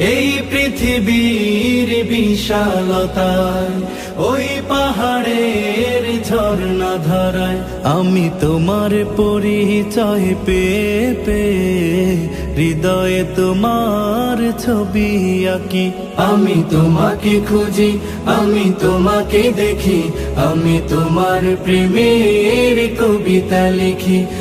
এই পৃথিবীর বিশালতায়, ওই পাহাড়ের ঝর্ণা ধরায় আমি তোমার পরিচয় পে পেয়ে হৃদয়ে তোমার ছবি আঁকি। আমি তোমাকে খুঁজি, আমি তোমাকে দেখি, আমি তোমার প্রেমের কবিতা লিখি।